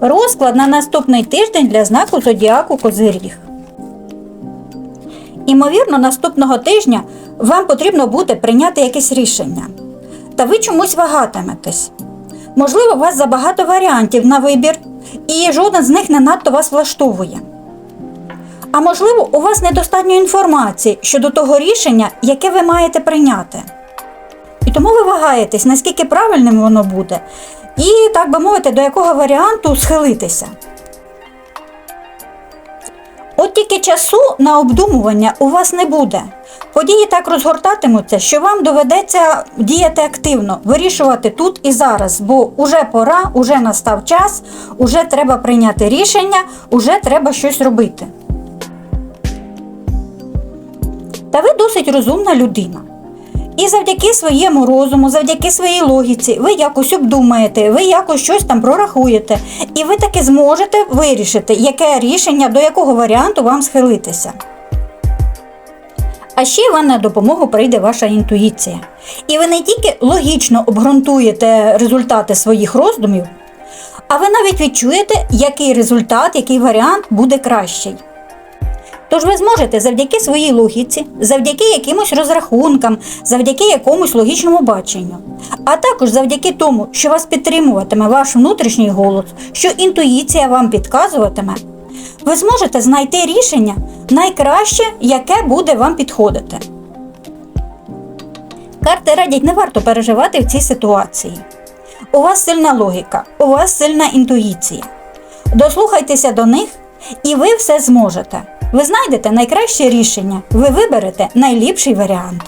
Розклад на наступний тиждень для знаку зодіаку Козиріг. Імовірно, наступного тижня вам потрібно буде прийняти якесь рішення. Та ви чомусь вагатиметесь. Можливо, у вас забагато варіантів на вибір, і жоден з них не надто вас влаштовує. А можливо, у вас недостатньо інформації щодо того рішення, яке ви маєте прийняти. І тому ви вагаєтесь, наскільки правильним воно буде, і, так би мовити, до якого варіанту схилитися. От тільки часу на обдумування у вас не буде. Події так розгортатимуться, що вам доведеться діяти активно, вирішувати тут і зараз, бо уже пора, уже настав час, уже треба прийняти рішення, уже треба щось робити. Та ви досить розумна людина. І завдяки своєму розуму, завдяки своїй логіці, ви якось обдумаєте, ви якось щось там прорахуєте, і ви таки зможете вирішити, яке рішення, до якого варіанту вам схилитися. А ще вам на допомогу прийде ваша інтуїція. І ви не тільки логічно обґрунтуєте результати своїх роздумів, а ви навіть відчуєте, який результат, який варіант буде кращий. Тож ви зможете завдяки своїй логіці, завдяки якимось розрахункам, завдяки якомусь логічному баченню, а також завдяки тому, що вас підтримуватиме ваш внутрішній голос, що інтуїція вам підказуватиме, ви зможете знайти рішення найкраще, яке буде вам підходити. Карти радять не варто переживати в цій ситуації. У вас сильна логіка, у вас сильна інтуїція. Дослухайтеся до них, і ви все зможете. Ви знайдете найкраще рішення, ви виберете найліпший варіант.